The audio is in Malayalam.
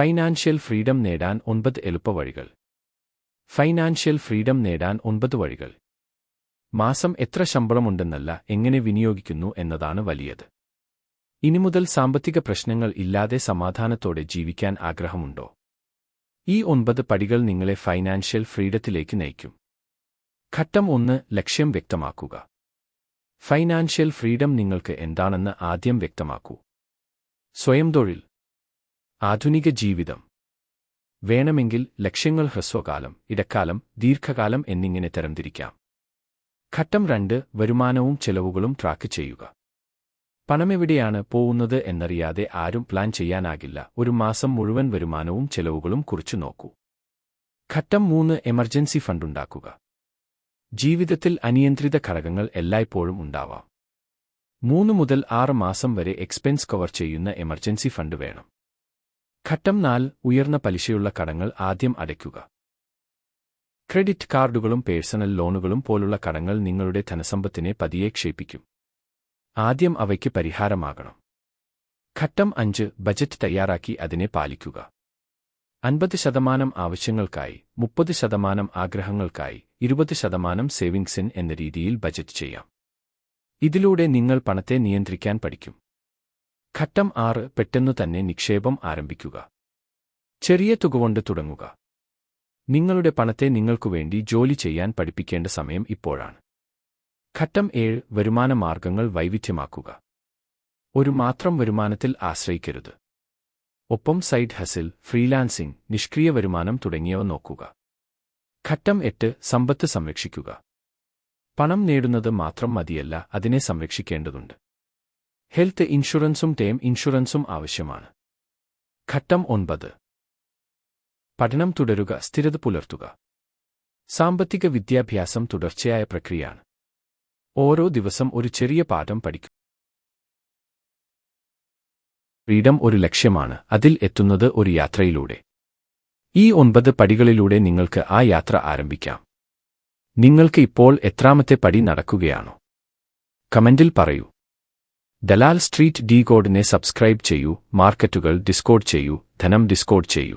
ഫൈനാൻഷ്യൽ ഫ്രീഡം നേടാൻ ഒൻപത് എളുപ്പവഴികൾ ഫൈനാൻഷ്യൽ ഫ്രീഡം നേടാൻ ഒൻപത് വഴികൾ. മാസം എത്ര ശമ്പളമുണ്ടെന്നല്ല എങ്ങനെ വിനിയോഗിക്കുന്നു എന്നതാണ് വലിയത്. ഇനി മുതൽ സാമ്പത്തിക പ്രശ്നങ്ങൾ ഇല്ലാതെ സമാധാനത്തോടെ ജീവിക്കാൻ ആഗ്രഹമുണ്ടോ? ഈ ഒൻപത് പടികൾ നിങ്ങളെ ഫൈനാൻഷ്യൽ ഫ്രീഡത്തിലേക്ക് നയിക്കും. ഘട്ടം ഒന്ന് ലക്ഷ്യം വ്യക്തമാക്കുക. ഫൈനാൻഷ്യൽ ഫ്രീഡം നിങ്ങൾക്ക് എന്താണെന്ന് ആദ്യം വ്യക്തമാക്കൂ. സ്വയം തൊഴിൽ. ആധുനിക ജീവിതം. വേണമെങ്കിൽ ലക്ഷ്യങ്ങൾ ഹ്രസ്വകാലം ഇടക്കാലം ദീർഘകാലം എന്നിങ്ങനെ തരംതിരിക്കാം. ഘട്ടം രണ്ട് വരുമാനവും ചെലവുകളും ട്രാക്ക് ചെയ്യുക. പണമെവിടെയാണ് പോകുന്നത് എന്നറിയാതെ ആരും പ്ലാൻ ചെയ്യാനാകില്ല. ഒരു മാസം മുഴുവൻ വരുമാനവും ചെലവുകളും കുറിച്ചു നോക്കൂ. ഘട്ടം മൂന്ന് എമർജൻസി ഫണ്ടുണ്ടാക്കുക ജീവിതത്തിൽ അനിയന്ത്രിത ഘടകങ്ങൾ എല്ലായ്പ്പോഴും ഉണ്ടാവാം. മൂന്ന് മുതൽ ആറ് മാസം വരെ എക്സ്പെൻസ് കവർ ചെയ്യുന്ന എമർജൻസി ഫണ്ട് വേണം. ഘട്ടം നാല് ഉയർന്ന പലിശയുള്ള കടങ്ങൾ ആദ്യം അടയ്ക്കുക. ക്രെഡിറ്റ് കാർഡുകളും പേഴ്സണൽ ലോണുകളും പോലുള്ള കടങ്ങൾ നിങ്ങളുടെ ധനസമ്പത്തിനെ പതിയെ ക്ഷയിപ്പിക്കും. ആദ്യം അവയ്ക്ക് പരിഹാരമാകണം. ഘട്ടം അഞ്ച് ബജറ്റ് തയ്യാറാക്കി അതിനെ പാലിക്കുക. അൻപത് ശതമാനം ആവശ്യങ്ങൾക്കായി മുപ്പത് ശതമാനം ആഗ്രഹങ്ങൾക്കായി ഇരുപത് ശതമാനം സേവിങ്സിൻ എന്ന രീതിയിൽ ബജറ്റ് ചെയ്യാം. ഇതിലൂടെ നിങ്ങൾ പണത്തെ നിയന്ത്രിക്കാൻ പഠിക്കും. ഘട്ടം ആറ് പെട്ടെന്നു തന്നെ നിക്ഷേപം ആരംഭിക്കുക. ചെറിയ തുക കൊണ്ട് തുടങ്ങുക. നിങ്ങളുടെ പണത്തെ നിങ്ങൾക്കുവേണ്ടി ജോലി ചെയ്യാൻ പഠിപ്പിക്കേണ്ട സമയം ഇപ്പോഴാണ്. ഘട്ടം ഏഴ് വരുമാന മാർഗങ്ങൾ വൈവിധ്യമാക്കുക. ഒരു മാത്രം വരുമാനത്തിൽ ആശ്രയിക്കരുത്. ഒപ്പം സൈഡ് ഹസിൽ ഫ്രീലാൻസിംഗ് നിഷ്ക്രിയ വരുമാനം തുടങ്ങിയവ നോക്കുക. ഘട്ടം എട്ട് സമ്പത്ത് സംരക്ഷിക്കുക. പണം നേടുന്നത് മാത്രം മതിയല്ല അതിനെ സംരക്ഷിക്കേണ്ടതുണ്ട്. ഹെൽത്ത് ഇൻഷുറൻസും ടേം ഇൻഷുറൻസും ആവശ്യമാണ്. ഘട്ടം ഒൻപത്. പഠനം തുടരുക സ്ഥിരത പുലർത്തുക. സാമ്പത്തിക വിദ്യാഭ്യാസം തുടർച്ചയായ പ്രക്രിയയാണ്. ഓരോ ദിവസം ഒരു ചെറിയ പാഠം പഠിക്കും. ഫ്രീഡം ഒരു ലക്ഷ്യമാണ് അതിൽ എത്തുന്നത് ഒരു യാത്രയിലൂടെ. ഈ ഒൻപത് പടികളിലൂടെ നിങ്ങൾക്ക് ആ യാത്ര ആരംഭിക്കാം. നിങ്ങൾക്ക് ഇപ്പോൾ എത്രാമത്തെ പടി നടക്കുകയാണോ? കമന്റിൽ പറയൂ. ദലാൽ സ്ട്രീറ്റ് ഡീ കോഡിനെ സബ്സ്ക്രൈബ് ചെയ്യൂ മാർക്കറ്റുകൾ ഡിസ്കോഡ് ചെയ്യൂ ധനം ഡിസ്കോഡ് ചെയ്യൂ.